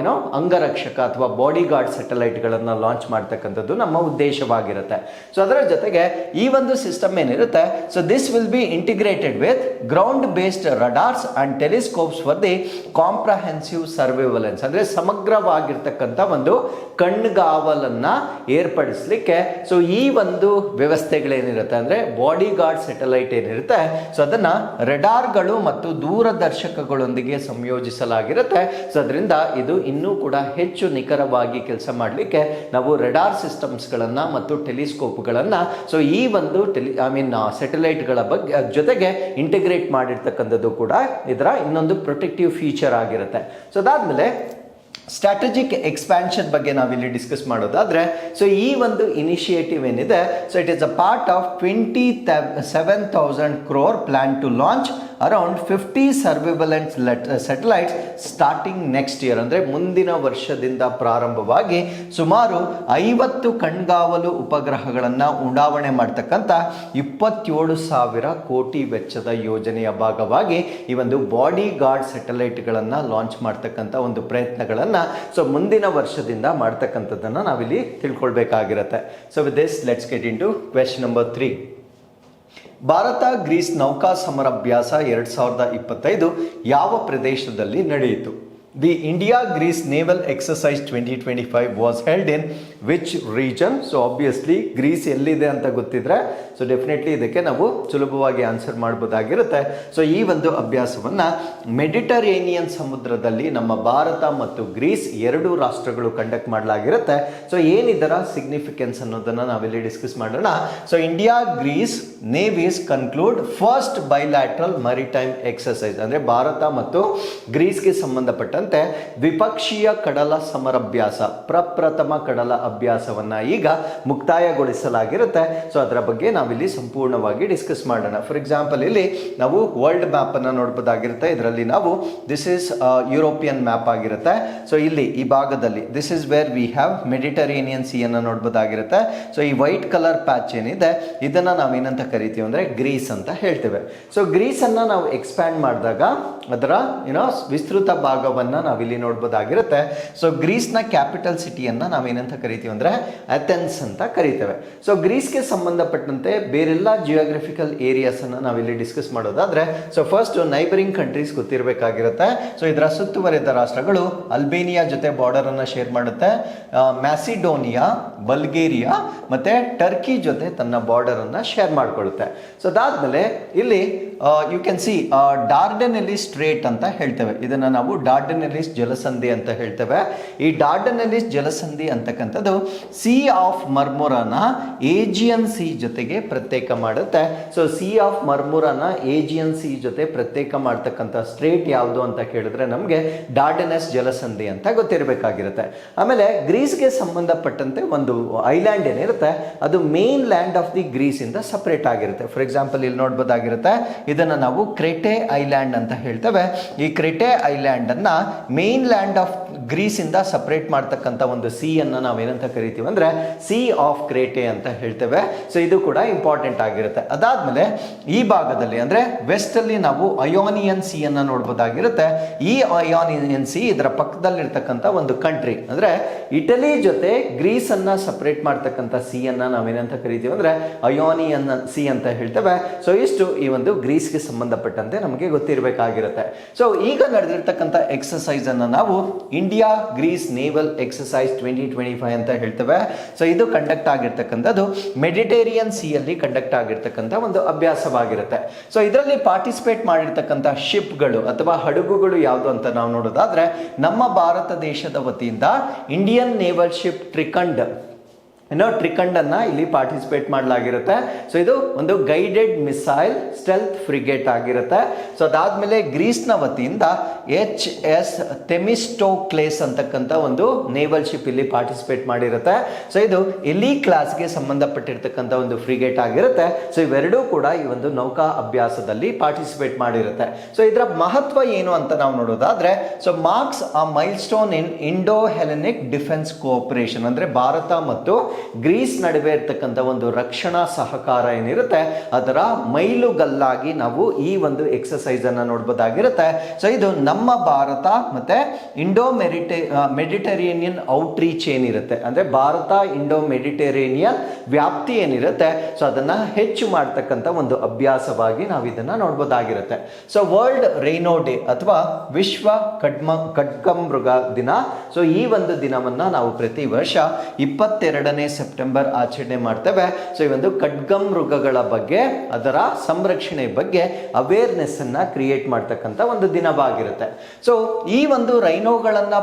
ಏನೋ ಅಂಗರಕ್ಷಕ ಅಥವಾ ಬಾಡಿ ಗಾರ್ಡ್ ಸ್ಯಾಟಲೈಟ್ಗಳನ್ನು ಲಾಂಚ್ ಮಾಡ್ತಕ್ಕಂಥದ್ದು ನಮ್ಮ ಉದ್ದೇಶವಾಗಿರುತ್ತೆ. ಸೊ ಅದರ ಜೊತೆಗೆ ಈ ಒಂದು ಸಿಸ್ಟಮ್ ಏನಿರುತ್ತೆ? So this will be integrated with ground based radars and telescopes for the comprehensive surveillance ಅಂದ್ರೆ ಸಮಗ್ರವಾಗಿರ್ತಕ್ಕಂಥ ಒಂದು ಕಣ್ಗಾವಲನ್ನ ಏರ್ಪಡಿಸಲಿಕ್ಕೆ. ಸೊ ಈ ಒಂದು ವ್ಯವಸ್ಥೆಗಳೇನಿರುತ್ತೆ? ಅಂದ್ರೆ ಬಾಡಿ ಗಾರ್ಡ್ ಸ್ಯಾಟಲೈಟ್ ಏನಿರುತ್ತೆ? ಸೊ ಅದನ್ನ ರೆಡಾರ್ಗಳು ಮತ್ತು ದೂರದರ್ಶಕಗಳೊಂದಿಗೆ ಸಂಯೋಜಿಸಲಾಗಿರುತ್ತೆ. ಸೊ ಅದರಿಂದ ಇದು ಇನ್ನೂ ಕೂಡ ಹೆಚ್ಚು ನಿಖರವಾಗಿ ಕೆಲಸ ಮಾಡಲಿಕ್ಕೆ ನಾವು ರೆಡಾರ್ ಸಿಸ್ಟಮ್ಸ್ಗಳನ್ನು ಮತ್ತು ಟೆಲಿಸ್ಕೋಪ್ಗಳನ್ನು ಸೊ ಈ ಒಂದು ಟೆಲಿ ಐ ಮೀನ್ ಸ್ಯಾಟಲೈಟ್ಗಳ ಬಗ್ಗೆ ಜೊತೆಗೆ ಇಂಟಿಗ್ರೇಟ್ ಮಾಡಿರ್ತಕ್ಕಂಥದ್ದು ಕೂಡ ಇದರ ಇನ್ನೊಂದು ಪ್ರೊಟೆಕ್ಟಿವ್ ಫೀಚರ್ ಆಗಿರುತ್ತೆ. ಸೊ ಅದಾದಮೇಲೆ ಸ್ಟ್ರಾಟಜಿಕ್ ಎಕ್ಸ್ಪ್ಯಾನ್ಷನ್ ಬಗ್ಗೆ ನಾವಿಲ್ಲಿ ಡಿಸ್ಕಸ್ ಮಾಡೋದಾದ್ರೆ ಸೊ ಈ ಒಂದು ಇನಿಷಿಯೇಟಿವ್ ಏನಿದೆ so it is a part of twenty seven thousand crore plan to launch around fifty ಸರ್ವಿಬಲೆಂಟ್ satellites starting next year ಅಂದರೆ ಮುಂದಿನ ವರ್ಷದಿಂದ ಪ್ರಾರಂಭವಾಗಿ ಸುಮಾರು ಐವತ್ತು ಕಣ್ಗಾವಲು ಉಪಗ್ರಹಗಳನ್ನು ಉಡಾವಣೆ ಮಾಡ್ತಕ್ಕಂಥ ಇಪ್ಪತ್ತೇಳು ಸಾವಿರ ಕೋಟಿ ವೆಚ್ಚದ ಯೋಜನೆಯ ಭಾಗವಾಗಿ ಈ ಒಂದು ಬಾಡಿ ಗಾರ್ಡ್ ಸ್ಯಾಟಲೈಟ್ಗಳನ್ನು ಲಾಂಚ್ ಮಾಡ್ತಕ್ಕಂಥ ಒಂದು ಪ್ರಯತ್ನಗಳನ್ನು ಸೊ ಮುಂದಿನ ವರ್ಷದಿಂದ ಮಾಡ್ತಕ್ಕಂಥದ್ದನ್ನು ನಾವಿಲ್ಲಿ ತಿಳ್ಕೊಳ್ಬೇಕಾಗಿರುತ್ತೆ. So with this let's get into question number three Bharat Greece ನೌಕಾ ಸಮರಾಭ್ಯಾಸ ಎರಡು ಸಾವಿರದ ಇಪ್ಪತ್ತೈದು ಯಾವ ಪ್ರದೇಶದಲ್ಲಿ ನಡೆಯಿತು? The India Greece naval Exercise twenty twenty five was held in which region so obviously Greece ಎಲ್ಲಿದೆ ಅಂತ ಗೊತ್ತಿದ್ರೆ ಸೊ ಡೆಫಿನೆಟ್ಲಿ ಇದಕ್ಕೆ ನಾವು ಸುಲಭವಾಗಿ ಆನ್ಸರ್ ಮಾಡ್ಬೋದಾಗಿರುತ್ತೆ. ಸೊ ಈ ಒಂದು ಅಭ್ಯಾಸವನ್ನು ಮೆಡಿಟರೇನಿಯನ್ ಸಮುದ್ರದಲ್ಲಿ ನಮ್ಮ ಭಾರತ ಮತ್ತು ಗ್ರೀಸ್ ಎರಡು ರಾಷ್ಟ್ರಗಳು ಕಂಡಕ್ಟ್ ಮಾಡಲಾಗಿರುತ್ತೆ. ಸೊ ಏನಿದರ ಸಿಗ್ನಿಫಿಕೆನ್ಸ್ ಅನ್ನೋದನ್ನು ನಾವಿಲ್ಲಿ ಡಿಸ್ಕಸ್ ಮಾಡೋಣ. So India Greece navies conclude first bilateral maritime exercise ಅಂದರೆ ಭಾರತ ಮತ್ತು ಗ್ರೀಸ್ಗೆ ಸಂಬಂಧಪಟ್ಟಂತೆ ದ್ವಿಪಕ್ಷೀಯ ಕಡಲ ಸಮರಭ್ಯಾಸ, ಪ್ರಪ್ರಥಮ ಕಡಲ ಅಭ್ಯಾಸವನ್ನ ಈಗ ಮುಕ್ತಾಯಗೊಳಿಸಲಾಗಿರುತ್ತೆ. ಸೊ ಅದರ ಬಗ್ಗೆ ನಾವಿಲ್ಲಿ ಸಂಪೂರ್ಣವಾಗಿ ಡಿಸ್ಕಸ್ ಮಾಡೋಣ. ಫಾರ್ ಎಕ್ಸಾಂಪಲ್ ಇಲ್ಲಿ ನಾವು ವರ್ಲ್ಡ್ ಮ್ಯಾಪ್ ಅನ್ನ ನೋಡ್ಬೋದಾಗಿರುತ್ತೆ. ಇದರಲ್ಲಿ ನಾವು ದಿಸ್ ಇಸ್ ಯುರೋಪಿಯನ್ ಮ್ಯಾಪ್ ಆಗಿರುತ್ತೆ. ಸೊ ಇಲ್ಲಿ ಈ ಭಾಗದಲ್ಲಿ this is where we have Mediterranean sea ಅನ್ನ ನೋಡ್ಬೋದಾಗಿರುತ್ತೆ. ಸೊ ಈ ವೈಟ್ ಕಲರ್ ಪ್ಯಾಚ್ ಏನಿದೆ, ಇದನ್ನ ನಾವೇನಂತ ಕರಿತೀವಿ ಅಂದ್ರೆ ಗ್ರೀಸ್ ಅಂತ ಹೇಳ್ತೇವೆ. ಸೊ ಗ್ರೀಸ್ ಅನ್ನ ನಾವು ಎಕ್ಸ್ಪ್ಯಾಂಡ್ ಮಾಡಿದಾಗ, ಅದರ ಏನೋ ವಿಸ್ತೃತ ಭಾಗವನ್ನ ನಾವಿಲ್ಲಿ ನೋಡ್ಬೋದಾಗಿರುತ್ತೆ. ಸೊ ಗ್ರೀಸ್ನ ಕ್ಯಾಪಿಟಲ್ ಸಿಟಿಯನ್ನ ನಾವೇನಂತ ಕರಿತೀವಿ ಅಂದ್ರೆ ಅಥೆನ್ಸ್ ಅಂತ ಕರಿತೇವೆ. ಸೊ ಗ್ರೀಸ್ಗೆ ಸಂಬಂಧಪಟ್ಟಂತೆ ಬೇರೆಲ್ಲ ಜಿಯೋಗ್ರಫಿಕಲ್ ಏರಿಯಾಸ್ ಅನ್ನ ನಾವಿಲ್ಲಿ ಡಿಸ್ಕಸ್ ಮಾಡೋದಾದ್ರೆ ಸೊ ಫಸ್ಟ್ ನೈಬರಿಂಗ್ ಕಂಟ್ರೀಸ್ ಗೊತ್ತಿರಬೇಕಾಗಿರುತ್ತೆ. ಸೊ ಇದರ ಸುತ್ತುವರೆದ ರಾಷ್ಟ್ರಗಳು ಅಲ್ಬೇನಿಯಾ ಜೊತೆ ಬಾರ್ಡರ್ ಅನ್ನ ಶೇರ್ ಮಾಡುತ್ತೆ. ಮ್ಯಾಸಿಡೋನಿಯಾ ಬಲ್ಗೇರಿಯಾ ಮತ್ತೆ ಟರ್ಕಿ ಜೊತೆ ತನ್ನ ಬಾರ್ಡರ್ ಅನ್ನ ಶೇರ್ ಮಾಡ್ಕೊಳ್ಳುತ್ತೆ. ಸೊ ಅದಾದ್ಮೇಲೆ ಇಲ್ಲಿ you can see Dardanelles strait ಅಂತ ಹೇಳ್ತೇವೆ. ಇದನ್ನ ನಾವು ಡಾರ್ಡನೆಲಿಸ್ ಜಲಸಂಧಿ ಅಂತ ಹೇಳ್ತೇವೆ. ಈ ಡಾರ್ಡನೆಲಿಸ್ ಜಲಸಂಧಿ ಅಂತಕ್ಕಂಥದ್ದು ಸಿ ಆಫ್ ಮರ್ಮುರಾನ ಏಜಿಯನ್ ಸಿ ಜೊತೆಗೆ ಪ್ರತ್ಯೇಕ ಮಾಡುತ್ತೆ. ಸೊ ಸಿ ಆಫ್ ಮರ್ಮುರಾನ ಏಜಿಯನ್ ಸಿ ಜೊತೆ ಪ್ರತ್ಯೇಕ ಮಾಡ್ತಕ್ಕಂಥ ಸ್ಟ್ರೇಟ್ ಯಾವುದು ಅಂತ ಕೇಳಿದ್ರೆ ನಮಗೆ ಡಾರ್ಡನೆಸ್ ಜಲಸಂಧಿ ಅಂತ ಗೊತ್ತಿರಬೇಕಾಗಿರುತ್ತೆ. ಆಮೇಲೆ ಗ್ರೀಸ್ಗೆ ಸಂಬಂಧಪಟ್ಟಂತೆ ಒಂದು ಐಲ್ಯಾಂಡ್ ಏನಿರುತ್ತೆ, ಅದು mainland of the Greece ಇಂದ ಸಪರೇಟ್ ಆಗಿರುತ್ತೆ. ಫಾರ್ ಎಕ್ಸಾಂಪಲ್ ಇಲ್ಲಿ ನೋಡ್ಬೋದಾಗಿರುತ್ತೆ, ಇದನ್ನು ನಾವು ಕ್ರೆಟೆ ಐಲ್ಯಾಂಡ್ ಅಂತ ಹೇಳ್ತೇವೆ. ಈ ಕ್ರೆಟೆ ಐಲ್ಯಾಂಡ್ ಅನ್ನ ಮೇನ್ ಲ್ಯಾಂಡ್ ಆಫ್ ಗ್ರೀಸಿಂದ ಸಪ್ರೇಟ್ ಮಾಡ್ತಕ್ಕಂಥ ಒಂದು ಸಿ ಅನ್ನ ನಾವೇನಂತ ಕರಿತೀವಿ ಅಂದ್ರೆ ಸಿ ಆಫ್ ಕ್ರೇಟೆ ಅಂತ ಹೇಳ್ತೇವೆ. ಸೊ ಇದು ಕೂಡ ಇಂಪಾರ್ಟೆಂಟ್ ಆಗಿರುತ್ತೆ. ಅದಾದ್ಮೇಲೆ ಈ ಭಾಗದಲ್ಲಿ ಅಂದರೆ ವೆಸ್ಟಲ್ಲಿ ನಾವು ಅಯೋನಿಯನ್ ಸಿ ಅನ್ನ ನೋಡ್ಬೋದಾಗಿರುತ್ತೆ. ಈ ಅಯೋನಿಯನ್ ಸಿ ಇದರ ಪಕ್ಕದಲ್ಲಿರ್ತಕ್ಕಂಥ ಒಂದು ಕಂಟ್ರಿ ಅಂದ್ರೆ ಇಟಲಿ ಜೊತೆ ಗ್ರೀಸ್ ಸಪ್ರೇಟ್ ಮಾಡ್ತಕ್ಕಂಥ ಸಿ ಅನ್ನ ನಾವೇನಂತ ಕರಿತೀವಿ ಅಂದ್ರೆ ಅಯೋನಿಯನ್ ಸಿ ಅಂತ ಹೇಳ್ತೇವೆ. ಸೊ ಇಷ್ಟು ಈ ಒಂದು ಗ್ರೀಸ್ಗೆ ಸಂಬಂಧಪಟ್ಟಂತೆ ನಮಗೆ ಗೊತ್ತಿರಬೇಕಾಗಿರುತ್ತೆ. ಸೊ ಈಗ ನಡೆದಿರ್ತಕ್ಕಂಥ ಎಕ್ಸಸೈಸ್ ಅನ್ನ ನಾವು India Greece naval exercise twenty twenty five ಅಂತ ಹೇಳ್ತೇವೆ. ಸೊ ಇದು ಕಂಡಕ್ಟ್ ಆಗಿರ್ತಕ್ಕಂಥದ್ದು ಮೆಡಿಟೇರಿಯನ್ ಸಿಯಲ್ಲಿ ಕಂಡಕ್ಟ್ ಆಗಿರ್ತಕ್ಕಂಥ ಒಂದು ಅಭ್ಯಾಸವಾಗಿರುತ್ತೆ. ಸೊ ಇದರಲ್ಲಿ ಪಾರ್ಟಿಸಿಪೇಟ್ ಮಾಡಿರ್ತಕ್ಕಂಥ ಶಿಪ್ಗಳು ಅಥವಾ ಹಡಗುಗಳು ಯಾವುದು ಅಂತ ನಾವು ನೋಡೋದಾದ್ರೆ ನಮ್ಮ ಭಾರತ ದೇಶದ ವತಿಯಿಂದ ಇಂಡಿಯನ್ ನೇವಲ್ ಶಿಪ್ ಟ್ರಿಕಂಡ್ ಏನೋ ಟ್ರಿಕಂಡನ್ನು ಇಲ್ಲಿ ಪಾರ್ಟಿಸಿಪೇಟ್ ಮಾಡಲಾಗಿರುತ್ತೆ. ಸೊ ಇದು ಒಂದು ಗೈಡೆಡ್ ಮಿಸೈಲ್ ಸ್ಟೆಲ್ತ್ ಫ್ರಿಗೇಟ್ ಆಗಿರುತ್ತೆ. ಸೊ ಅದಾದ್ಮೇಲೆ ಗ್ರೀಸ್ನ ವತಿಯಿಂದ ಎಚ್ ಎಸ್ ತೆಮಿಸ್ಟೋಕ್ಲೇಸ್ ಅಂತಕ್ಕಂಥ ಒಂದು ನೇವಲ್ ಶಿಪ್ ಇಲ್ಲಿ ಪಾರ್ಟಿಸಿಪೇಟ್ ಮಾಡಿರುತ್ತೆ. ಸೊ ಇದು ಎಲಿ ಕ್ಲಾಸ್ಗೆ ಸಂಬಂಧಪಟ್ಟಿರ್ತಕ್ಕಂಥ ಒಂದು ಫ್ರಿಗೇಟ್ ಆಗಿರುತ್ತೆ. ಸೊ ಇವೆರಡೂ ಕೂಡ ಈ ಒಂದು ನೌಕಾ ಅಭ್ಯಾಸದಲ್ಲಿ ಪಾರ್ಟಿಸಿಪೇಟ್ ಮಾಡಿರುತ್ತೆ. ಸೊ ಇದರ ಮಹತ್ವ ಏನು ಅಂತ ನಾವು ನೋಡೋದಾದ್ರೆ so marks a milestone in Indo Hellenic defence cooperation ಅಂದ್ರೆ ಭಾರತ ಮತ್ತು ಗ್ರೀಸ್ ನಡುವೆ ಇರ್ತಕ್ಕಂಥ ಒಂದು ರಕ್ಷಣಾ ಸಹಕಾರ ಏನಿರುತ್ತೆ, ಅದರ ಮೈಲುಗಲ್ಲಾಗಿ ನಾವು ಈ ಒಂದು ಎಕ್ಸಸೈಸ್ ಅನ್ನ ನೋಡ್ಬೋದಾಗಿರುತ್ತೆ. ಸೊ ಇದು ನಮ್ಮ ಭಾರತ ಮತ್ತೆ ಇಂಡೋ ಮೆರಿಟೇ ಮೆಡಿಟರೇನಿಯನ್ ಔಟ್ರೀಚ್ ಏನಿರುತ್ತೆ. ಅಂದ್ರೆ ಭಾರತ ಇಂಡೋ ಮೆಡಿಟರೇನಿಯನ್ ವ್ಯಾಪ್ತಿ ಏನಿರುತ್ತೆ. ಸೊ ಅದನ್ನ ಹೆಚ್ಚು ಮಾಡ್ತಕ್ಕಂಥ ಒಂದು ಅಭ್ಯಾಸವಾಗಿ ನಾವು ಇದನ್ನ ನೋಡ್ಬೋದಾಗಿರುತ್ತೆ. ಸೊ ವರ್ಲ್ಡ್ ರೈನೋ ಡೇ ಅಥವಾ ವಿಶ್ವ ಕಡ್ಮ, ಖಡ್ಗಮೃಗ ದಿನ. ಸೊ ಈ ಒಂದು ದಿನವನ್ನ ನಾವು ಪ್ರತಿ ವರ್ಷ ಇಪ್ಪತ್ತೆರಡನೇ ಸೆಪ್ಟೆಂಬರ್ ಆಚರಣೆ ಮಾಡ್ತೇವೆ. ಸೊ ಈ ಒಂದು ಖಡ್ಗಮೃಗಗಳ ಬಗ್ಗೆ, ಅದರ ಸಂರಕ್ಷಣೆ ಬಗ್ಗೆ ಅವೇರ್ನೆಸ್ಸನ್ನು ಕ್ರಿಯೇಟ್ ಮಾಡ್ತಕ್ಕಂಥ ಒಂದು ದಿನವಾಗಿರುತ್ತೆ ಸೊ ಈ ಒಂದು ರೈನೋಗಳನ್ನ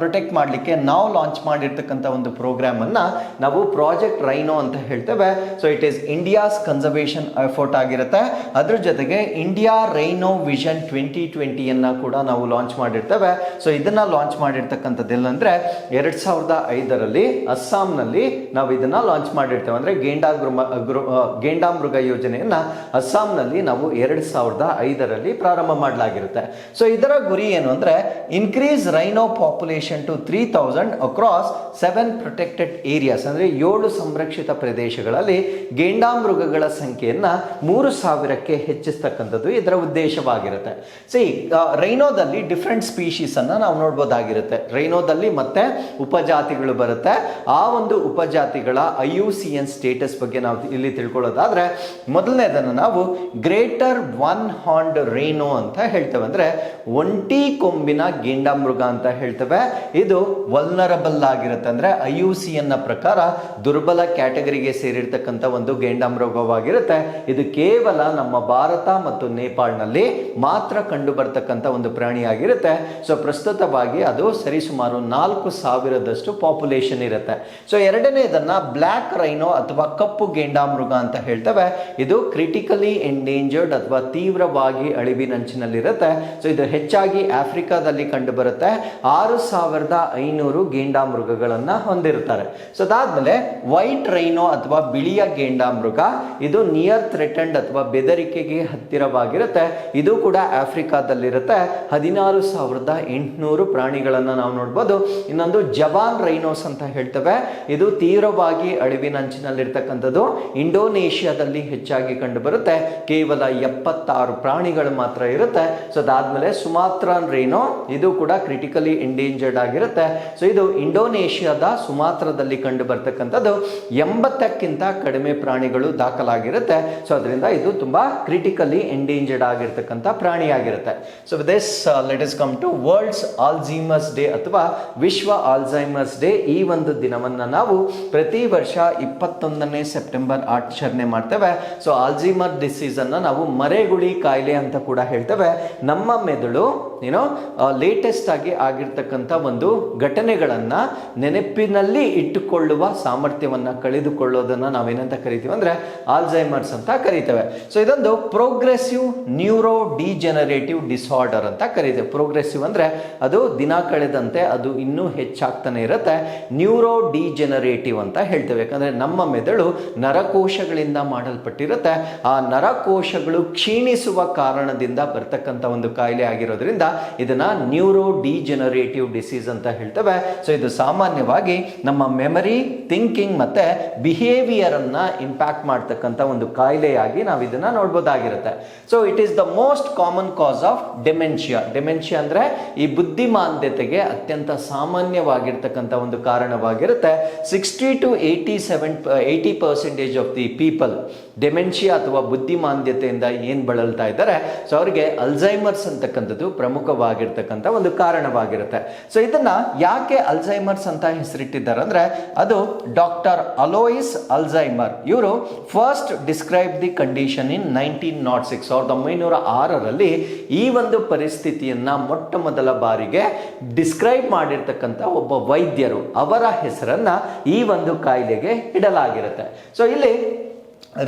ಪ್ರೊಟೆಕ್ಟ್ ಮಾಡಲಿಕ್ಕೆ ನಾವು ಲಾಂಚ್ ಮಾಡಿರ್ತಕ್ಕಂಥ ಒಂದು ಪ್ರೋಗ್ರಾಮ್ ಅನ್ನ ನಾವು ಪ್ರಾಜೆಕ್ಟ್ ರೈನೋ ಅಂತ ಹೇಳ್ತೇವೆ. So it is India's conservation effort ಆಗಿರುತ್ತೆ. ಅದ್ರ ಜೊತೆಗೆ ಇಂಡಿಯಾ ರೈನೋ ವಿಷನ್ ಟ್ವೆಂಟಿ ಟ್ವೆಂಟಿಯನ್ನು ಕೂಡ ನಾವು ಲಾಂಚ್ ಮಾಡಿರ್ತೇವೆ. ಸೊ ಇದನ್ನ ಲಾಂಚ್ ಮಾಡಿರ್ತಕ್ಕಂಥದ್ದು ಅಂದ್ರೆ ಎರಡ್ ಸಾವಿರದ ಐದರಲ್ಲಿ ಅಸ್ಸಾಂನಲ್ಲಿ ನಾವು ಇದನ್ನ ಲಾಂಚ್ ಮಾಡಿರ್ತೇವೆ. ಅಂದ್ರೆ ಗೇಂಡಾ ಗೃ ಗೇಂಡಾ ಮೃಗ ಯೋಜನೆಯನ್ನ ಅಸ್ಸಾಂನಲ್ಲಿ ನಾವು ಎರಡು ಸಾವಿರದ ಐದರಲ್ಲಿ ಪ್ರಾರಂಭ ಮಾಡಲಾಗಿರುತ್ತೆ. ಸೊ ಇದರ ಗುರಿ ಏನು ಅಂದ್ರೆ increase rhino population to three thousand across seven protected areas ಅಂದ್ರೆ ಏಳು ಸಂರಕ್ಷಿತ ಪ್ರದೇಶಗಳಲ್ಲಿ ಗೇಂಡಾಮೃಗಗಳ ಸಂಖ್ಯೆಯನ್ನ ಮೂರು ಸಾವಿರಕ್ಕೆ ಹೆಚ್ಚಿಸ್ತಕ್ಕಂಥದ್ದು ಇದರ ಉದ್ದೇಶವಾಗಿರುತ್ತೆ. ಸಿ ರೈನೋದಲ್ಲಿ ಡಿಫ್ರೆಂಟ್ ಸ್ಪೀಶೀಸ್ ಅನ್ನ ನಾವು ನೋಡ್ಬೋದಾಗಿರುತ್ತೆ. ರೈನೋದಲ್ಲಿ ಮತ್ತೆ ಉಪಜಾತಿಗಳು ಬರುತ್ತೆ. ಆ ಒಂದು ಉಪಜಾತಿಗಳ I U C N status ಬಗ್ಗೆ ನಾವು ಇಲ್ಲಿ ತಿಳ್ಕೊಳ್ಳೋದಾದ್ರೆ ಮೊದಲನೇದನ್ನು ನಾವು ಗ್ರೇಟರ್ ಒನ್ ಹಾಂಡ್ ರೇನೋ ಅಂತ ಹೇಳ್ತೇವೆ. ಅಂದ್ರೆ ಒಂಟಿ ಕೊಂಬಿನ ಗೇಂಡಾಮೃಗ ಅಂತ ಹೇಳ್ತೇವೆ. ಇದು ವಲ್ನರಬಲ್ ಆಗಿರುತ್ತೆ. ಅಂದ್ರೆ ಐ ಯು ಸಿ ಎನ್ನ ಪ್ರಕಾರ ದುರ್ಬಲ ಕ್ಯಾಟಗರಿಗೆ ಸೇರಿರ್ತಕ್ಕಂಥ ಒಂದು ಗೇಂಡಾಮೃಗವಾಗಿರುತ್ತೆ. ಇದು ಕೇವಲ ನಮ್ಮ ಭಾರತ ಮತ್ತು ನೇಪಾಳ್ನಲ್ಲಿ ಮಾತ್ರ ಕಂಡು ಬರ್ತಕ್ಕಂಥ ಒಂದು ಪ್ರಾಣಿಯಾಗಿರುತ್ತೆ. ಸೊ ಪ್ರಸ್ತುತವಾಗಿ ಅದು ಸರಿಸುಮಾರು ನಾಲ್ಕು ಸಾವಿರದಷ್ಟು ಪಾಪ್ಯುಲೇಷನ್ ಇರುತ್ತೆ. ಸೊ ಎರಡನೇದನ್ನ ಬ್ಲ್ಯಾಕ್ ರೈನೋ ಅಥವಾ ಕಪ್ಪು ಗೇಂಡಾಮೃಗ ಅಂತ ಹೇಳ್ತೇವೆ. ಇದು ಕ್ರಿಟಿಕಲಿ ಎಂಡೇಂಜರ್ಡ್ ಅಥವಾ ತೀವ್ರವಾಗಿ ಅಳಿವಿನಂಚಿನಲ್ಲಿರುತ್ತೆ ಸೊ ಇದು ಹೆಚ್ಚಾಗಿ ಆಫ್ರಿಕಾದಲ್ಲಿ ಕಂಡುಬರುತ್ತೆ. ಆರು ಸಾವಿರದ ಐನೂರು ಗೇಂಡಾಮೃಗಗಳನ್ನ ಹೊಂದಿರುತ್ತಾರೆ. ಸೊ ಅದಾದ್ಮೇಲೆ ವೈಟ್ ರೈನೋ ಅಥವಾ ಬಿಳಿಯ ಗೇಂಡಾಮೃಗ ಇದು ನಿಯರ್ ಥ್ರೆಟನ್ಡ್ ಅಥವಾ ಬೆದರಿಕೆಗೆ ಹತ್ತಿರವಾಗಿರುತ್ತೆ. ಇದು ಕೂಡ ಆಫ್ರಿಕಾದಲ್ಲಿರುತ್ತೆ. ಹದಿನಾರು ಸಾವಿರದ ಎಂಟುನೂರು ಪ್ರಾಣಿಗಳನ್ನ ನಾವು ನೋಡ್ಬೋದು. ಇನ್ನೊಂದು ಜವಾನ್ ರೈನೋಸ್ ಅಂತ ಹೇಳ್ತೇವೆ. ಇದು ತೀವ್ರವಾಗಿ ಅಳಿವಿನಂಚಿನಲ್ಲಿರ್ತಕ್ಕಂಥದ್ದು ಇಂಡೋನೇಷ್ಯಾದಲ್ಲಿ ಹೆಚ್ಚಾಗಿ ಕಂಡುಬರುತ್ತೆ. ಕೇವಲ ಎಪ್ಪತ್ತಾರು ಪ್ರಾಣಿಗಳು ಮಾತ್ರ ಇರುತ್ತೆ. ಸೊ ಅದಾದ್ಮೇಲೆ ಸುಮಾತ್ರ ರೇನೋ, ಇದು ಕೂಡ ಕ್ರಿಟಿಕಲಿ ಎಂಡೇಂಜರ್ಡ್ ಆಗಿರುತ್ತೆ. ಸೊ ಇದು ಇಂಡೋನೇಷ್ಯಾದ ಸುಮಾತ್ರದಲ್ಲಿ ಕಂಡು ಬರ್ತಕ್ಕಂಥದ್ದು ಎಂಬತ್ತಕ್ಕಿಂತ ಕಡಿಮೆ ಪ್ರಾಣಿಗಳು ದಾಖಲಾಗಿರುತ್ತೆ. ಸೊ ಅದರಿಂದ ಇದು ತುಂಬಾ ಕ್ರಿಟಿಕಲಿ ಎಂಡೇಂಜರ್ಡ್ ಆಗಿರ್ತಕ್ಕಂಥ ಪ್ರಾಣಿಯಾಗಿರುತ್ತೆ. So this let us come to world's Alzheimer's day ಅಥವಾ ವಿಶ್ವ ಆಲ್ಝೈಮರ್ಸ್ ಡೇ ಈ ಒಂದು ದಿನವನ್ನ ನಾವು ಪ್ರತಿ ವರ್ಷ ಇಪ್ಪತ್ತೊಂದನೇ ಸೆಪ್ಟೆಂಬರ್ ಆಚರಣೆ ಮಾಡ್ತೇವೆ. ಸೊ ಆಲ್ಜಿಮರ್ ಡಿಸೀಸನ್ನ ನಾವು ಮರೆಗುಳಿ ಕಾಯಿಲೆ ಅಂತ ಕೂಡ ಹೇಳ್ತೇವೆ. ನಮ್ಮ ಮೆದುಳು ಏನೋ ಲೇಟೆಸ್ಟ್ ಆಗಿ ಆಗಿರ್ತಕ್ಕಂಥ ಒಂದು ಘಟನೆಗಳನ್ನ ನೆನಪಿನಲ್ಲಿ ಇಟ್ಟುಕೊಳ್ಳುವ ಸಾಮರ್ಥ್ಯವನ್ನ ಕಳೆದುಕೊಳ್ಳೋದನ್ನ ನಾವೇನಂತ ಕರಿತೀವಿ ಅಂದ್ರೆ ಆಲ್ಝೈಮರ್ಸ್ ಅಂತ ಕರಿತೇವೆ. ಸೊ ಇದೊಂದು ಪ್ರೋಗ್ರೆಸಿವ್ ನ್ಯೂರೋ ಡಿಜೆನರೇಟಿವ್ ಡಿಸಾರ್ಡರ್ ಅಂತ ಕರಿತೇವೆ. ಪ್ರೋಗ್ರೆಸಿವ್ ಅಂದ್ರೆ ಅದು ದಿನ ಕಳೆದಂತೆ ಅದು ಇನ್ನೂ ಹೆಚ್ಚಾಗ್ತಾನೆ ಇರುತ್ತೆ. ನ್ಯೂರೋ ಡಿಜೆನರೇಟಿವ್ ಅಂತ ಹೇಳ್ತೇವೆ. ಯಾಕಂದರೆ ನಮ್ಮ ಮೆದುಳು ನರಕೋಶಗಳಿಂದ ಮಾಡಲ್ಪಟ್ಟಿರುತ್ತೆ. ಆ ನರಕೋಶಗಳು ಕ್ಷೀಣಿಸುವ ಕಾರಣದಿಂದ ಬರ್ತಕ್ಕಂಥ ಒಂದು ಕಾಯಿಲೆ ಆಗಿರೋದ್ರಿಂದ ಇದನ್ನ ನ್ಯೂರೋ ಡಿಜೆನರೇಟಿವ್ ಡಿಸೀಸ್ ಅಂತ ಹೇಳ್ತೇವೆ. ಸೊ ಇದು ಸಾಮಾನ್ಯವಾಗಿ ನಮ್ಮ ಮೆಮರಿ ಥಿಂಕಿಂಗ್ ಮತ್ತೆ ಬಿಹೇವಿಯರ್ ಅನ್ನ ಇಂಪ್ಯಾಕ್ಟ್ ಮಾಡ್ತಕ್ಕಂಥ ಒಂದು ಕಾಯಿಲೆಯಾಗಿ ನಾವು ಇದನ್ನ ನೋಡ್ಬೋದಾಗಿರುತ್ತೆ. So it is the most common cause of dementia dementia ಅಂದ್ರೆ ಈ ಬುದ್ಧಿಮಾಂದ್ಯತೆಗೆ ಅತ್ಯಂತ ಸಾಮಾನ್ಯವಾಗಿರ್ತಕ್ಕಂಥ ಒಂದು ಕಾರಣವಾಗಿರುತ್ತೆ. Sixty to eighty seven eighty percentage of the people dementia ಅಥವಾ ಬುದ್ಧಿಮಾಂದ್ಯತೆಯಿಂದ ಏನು ಬಳಲ್ತಾ ಇದ್ದಾರೆ? ಸೊ ಅವರಿಗೆ ಅಲ್ಝೈಮರ್ಸ್ ಅಂತಕ್ಕಂಥದ್ದು ಪ್ರಮುಖವಾಗಿರ್ತಕ್ಕಂಥ ಒಂದು ಕಾರಣವಾಗಿರುತ್ತೆ. ಸೊ ಇದನ್ನು ಯಾಕೆ ಅಲ್ಝೈಮರ್ಸ್ ಅಂತ ಹೆಸರಿಟ್ಟಿದ್ದಾರೆ ಅಂದರೆ, ಅದು ಡಾಕ್ಟರ್ ಅಲೋಯಿಸ್ ಅಲ್ಝೈಮರ್ ಇವರು first describe the condition in nineteen nought six ಸಾವಿರದ ಒಂಬೈನೂರ ಆರರಲ್ಲಿ ಈ ಒಂದು ಪರಿಸ್ಥಿತಿಯನ್ನ ಮೊಟ್ಟ ಮೊದಲ ಬಾರಿಗೆ ಡಿಸ್ಕ್ರೈಬ್ ಮಾಡಿರ್ತಕ್ಕಂಥ ಒಬ್ಬ ವೈದ್ಯರು. ಅವರ ಹೆಸರನ್ನು ಈ ಒಂದು ಕಾಯಿಲೆಗೆ ಇಡಲಾಗಿರುತ್ತೆ. ಸೊ ಇಲ್ಲಿ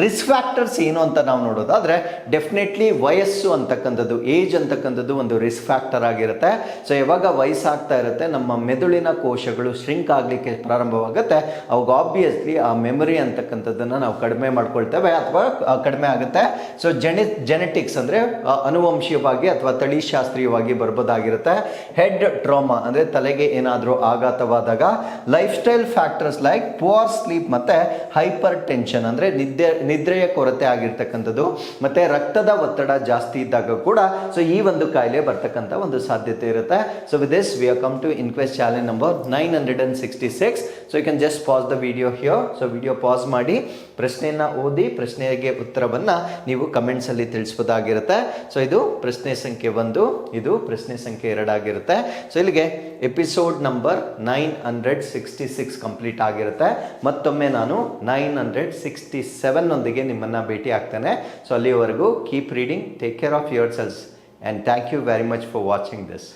ರಿಸ್ಕ್ ಫ್ಯಾಕ್ಟರ್ಸ್ ಏನು ಅಂತ ನಾವು ನೋಡೋದಾದರೆ ಡೆಫಿನೆಟ್ಲಿ ವಯಸ್ಸು ಅಂತಕ್ಕಂಥದ್ದು ಏಜ್ ಅಂತಕ್ಕಂಥದ್ದು ಒಂದು ರಿಸ್ಕ್ ಫ್ಯಾಕ್ಟರ್ ಆಗಿರುತ್ತೆ. ಸೊ ಯಾವಾಗ ವಯಸ್ಸಾಗ್ತಾ ಇರುತ್ತೆ, ನಮ್ಮ ಮೆದುಳಿನ ಕೋಶಗಳು ಶ್ರಿಂಕ್ ಆಗಲಿಕ್ಕೆ ಪ್ರಾರಂಭವಾಗುತ್ತೆ. ಅವಾಗ ಆಬ್ವಿಯಸ್ಲಿ ಆ ಮೆಮೊರಿ ಅಂತಕ್ಕಂಥದ್ದನ್ನು ನಾವು ಕಡಿಮೆ ಮಾಡ್ಕೊಳ್ತೇವೆ ಅಥವಾ ಕಡಿಮೆ ಆಗುತ್ತೆ. ಸೊ ಜೆನೆ ಜೆನೆಟಿಕ್ಸ್ ಅಂದರೆ ಅನುವಂಶೀಯವಾಗಿ ಅಥವಾ ತಳಿಶಾಸ್ತ್ರೀಯವಾಗಿ ಬರ್ಬೋದಾಗಿರುತ್ತೆ. ಹೆಡ್ ಟ್ರಾಮಾ ಅಂದರೆ ತಲೆಗೆ ಏನಾದರೂ ಆಘಾತವಾದಾಗ lifestyle factors like poor sleep ಮತ್ತು ಹೈಪರ್ ಟೆನ್ಷನ್ ಅಂದರೆ ನಿದ್ದೆ ನಿದ್ರೆಯ ಕೊರತೆ ಆಗಿರ್ತಕ್ಕಂಥದ್ದು, ಮತ್ತೆ ರಕ್ತದ ಒತ್ತಡ ಜಾಸ್ತಿ ಇದ್ದಾಗ ಕೂಡ ಸೊ ಈ ಒಂದು ಕಾಯಿಲೆ ಬರ್ತಕ್ಕಂಥ ಒಂದು ಸಾಧ್ಯತೆ ಇರುತ್ತೆ. So with this we come to inquest challenge number nine hundred and sixty six so you can just pause the video here so video pause ಮಾಡಿ. ಪ್ರಶ್ನೆಯನ್ನು ಓದಿ ಪ್ರಶ್ನೆಗೆ ಉತ್ತರವನ್ನು ನೀವು ಕಮೆಂಟ್ಸಲ್ಲಿ ತಿಳಿಸ್ಬೋದಾಗಿರುತ್ತೆ. ಸೊ ಇದು ಪ್ರಶ್ನೆ ಸಂಖ್ಯೆ ಒಂದು, ಇದು ಪ್ರಶ್ನೆ ಸಂಖ್ಯೆ ಎರಡಾಗಿರುತ್ತೆ. ಸೊ ಇಲ್ಲಿಗೆ episode number nine hundred sixty six complete ಆಗಿರುತ್ತೆ. ಮತ್ತೊಮ್ಮೆ ನಾನು ನೈನ್ ಹಂಡ್ರೆಡ್ ಸಿಕ್ಸ್ಟಿ ಸೆವೆನ್ನೊಂದಿಗೆ ನಿಮ್ಮನ್ನು ಭೇಟಿ ಆಗ್ತೇನೆ. ಸೊ ಅಲ್ಲಿವರೆಗೂ keep reading take care of yourselves and thank you very much for watching this